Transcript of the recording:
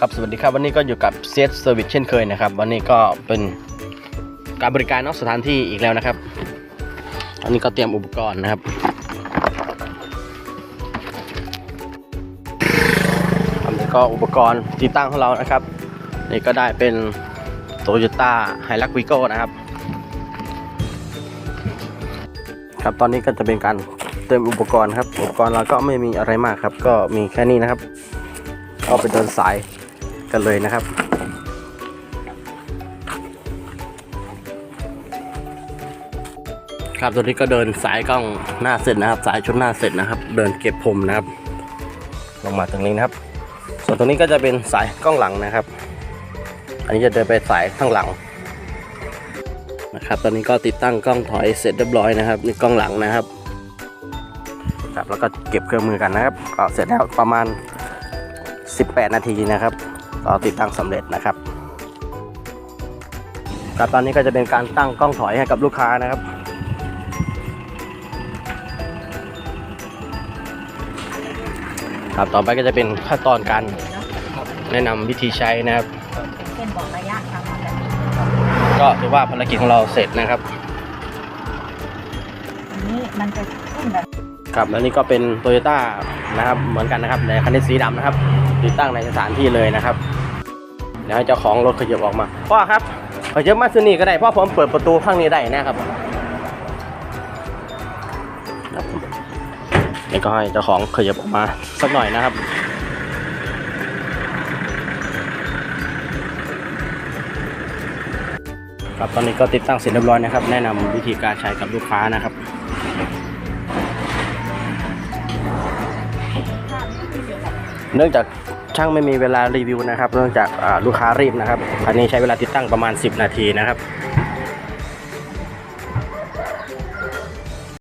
ครับสวัสดีครับวันนี้ก็อยู่กับเซตเซอร์วิสเช่นเคยนะครับ วันนี้ก็เป็นการบริการนอกสถานที่อีกแล้วนะครับอันนี้ก็เตรียมอุปกรณ์นะครับอันนี้ก็อุปกรณ์ติดตั้งของเรานะครับ นี่ก็ได้เป็น Toyota h i l u x v i g o นะครับ ครับตอนนี้ก็จะเป็นการเติมอุปกรณ์ครับ อุปกรณ์เราก็ไม่มีอะไรมากครับ ก็มีแค่นี้นะครับก็ไปเดินสาย กันเลยนะครับ ครับตอนนี้ก็เดินสายกล้องหน้าเสร็จนะครับ สายชุดหน้าเสร็จนะครับ เดินเก็บผมนะครับ ลงมาตรงนี้นะครับ ส่วนตรงนี้ก็จะเป็นสายกล้องหลังนะครับ อันนี้จะเดินไปสายข้างหลังนะครับ ตอนนี้ก็ติดตั้งกล้องถอยเสร็จเรียบร้อยนะครับนี่กล้องหลังนะครับครับแล้วก็เก็บเครื่องมือกันนะครับก็เสร็จแล้วประมาณ 18 นาทีนะครับ ก็ติดตั้งสำเร็จนะครับครับตอนนี้ก็จะเป็นการตั้งกล้องถอยให้กับลูกค้านะครับครับต่อไปก็จะเป็นขั้นตอนการแนะนำวิธีใช้นะครับเช่นบอกระยะทางมาแบบนี้ก็ถือว่าภารกิจของเราเสร็จนะครับอันนี้มันจะขึ้นแบบครับแล้วนี่ก็เป็นโตโยต้านะครับเหมือนกันนะครับในคันนี้สีดำนะครับ ติดตั้งในสถานที่เลยนะครับเดี๋ยวให้เจ้าของรถขยับออกมาพ่อครับขยับมาซื้อนี่ก็ได้เพ่อผมเปิดประตูข้างนี้ได้นะครับครับเดี๋ยวก็ให้เจ้าของขยับออกมาสักหน่อยนะครับครับตอนนี้ก็ติดตั้งเสร็จเรียบร้อยนะครับ แนะนำวิธีการใช้กับลูกค้านะครับ เนื่องจากช่างไม่มีเวลารีวิวนะครับ เนื่องจากลูกค้ารีบนะครับอันนี้ใช้เวลาติดตั้งประมาณ 10 นาทีนะครับ